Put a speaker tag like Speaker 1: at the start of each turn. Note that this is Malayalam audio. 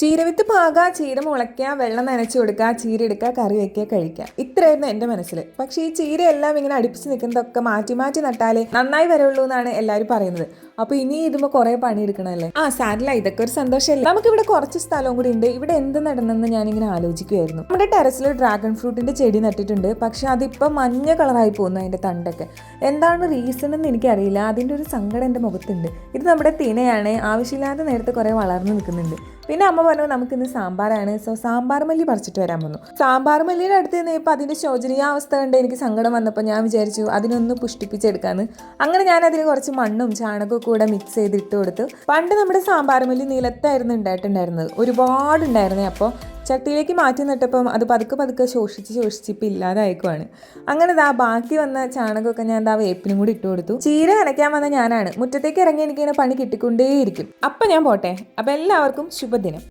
Speaker 1: ചീരവിത്ത് പാക ചീര മുളയ്ക്കുക വെള്ളം നനച്ച് കൊടുക്കുക ചീര എടുക്കുക കറി വയ്ക്കുക കഴിക്കുക ഇത്രയായിരുന്നു എന്റെ മനസ്സിൽ. പക്ഷേ ഈ ചീരയെല്ലാം ഇങ്ങനെ അടുപ്പിച്ച് നിൽക്കുന്നതൊക്കെ മാറ്റി മാറ്റി നട്ടാലേ നന്നായി വരുള്ളൂ എന്നാണ് എല്ലാവരും പറയുന്നത്. അപ്പോൾ ഇനി ഇതുമ്പോൾ കുറേ പണിയെടുക്കണമല്ലേ ആ സാരില്ല ഇതൊക്കെ ഒരു സന്തോഷമല്ലേ നമുക്കിവിടെ കുറച്ച് സ്ഥലവും കൂടി ഉണ്ട്. ഇവിടെ എന്ത് നടന്നെന്ന് ഇങ്ങനെ ആലോചിക്കുമായിരുന്നു നമ്മുടെ ടെറസിൽ ഡ്രാഗൺ ഫ്രൂട്ടിന്റെ ചെടി നട്ടിട്ടുണ്ട്. പക്ഷെ അതിപ്പോൾ മഞ്ഞ കളറായി പോകുന്നു അതിന്റെ തണ്ടൊക്കെ. എന്താണ് റീസൺ എന്ന് എനിക്കറിയില്ല. അതിന്റെ ഒരു സങ്കടം എന്റെ മുഖത്തുണ്ട്. ഇത് നമ്മുടെ തിനയാണ്. ആവശ്യമില്ലാതെ നേരത്തെ കുറേ വളർന്നു നിൽക്കുന്നുണ്ട്. പിന്നെ അമ്മ പറഞ്ഞു നമുക്ക് ഇന്ന് സാമ്പാറാണ്. സോ സാമ്പാർ മല്ലി പറിച്ചിട്ട് വരാൻ വന്നു. സാമ്പാർ മല്ലിയുടെ അടുത്ത് നിന്ന് ഇപ്പം അതിന്റെ ശോചനീയാവസ്ഥ കണ്ട് എനിക്ക് സങ്കടം വന്നപ്പോൾ ഞാൻ വിചാരിച്ചു അതിനൊന്ന് പുഷ്ടിപ്പിച്ചെടുക്കാന്ന്. അങ്ങനെ ഞാൻ അതിന് കുറച്ച് മണ്ണും ചാണകവും കൂടെ മിക്സ് ചെയ്ത് ഇട്ട് കൊടുത്തു. പണ്ട് നമ്മുടെ സാമ്പാർ മല്ലി നിലത്തായിരുന്നു ഉണ്ടായിട്ടുണ്ടായിരുന്നത്. ഒരുപാട് ഉണ്ടായിരുന്നേ അപ്പോൾ ചട്ടിയിലേക്ക് മാറ്റി നട്ടപ്പം അത് പതുക്കെ പതുക്കെ ശോഷിച്ച് ശോഷിച്ച് ഇപ്പം ഇല്ലാതായേക്കുവാണ്. അങ്ങനെ ദാ ബാക്കി വന്ന ചാണകമൊക്കെ ഞാൻ ദാ വേപ്പിനും കൂടി ഇട്ട് കൊടുത്തു. ചീര നനയ്ക്കാൻ വന്ന ഞാനാണ്. മുറ്റത്തേക്ക് ഇറങ്ങി എനിക്കിങ്ങനെ പണി കിട്ടിക്കൊണ്ടേയിരിക്കും. അപ്പം ഞാൻ പോട്ടെ. അപ്പം എല്ലാവർക്കും ശുഭദിനം.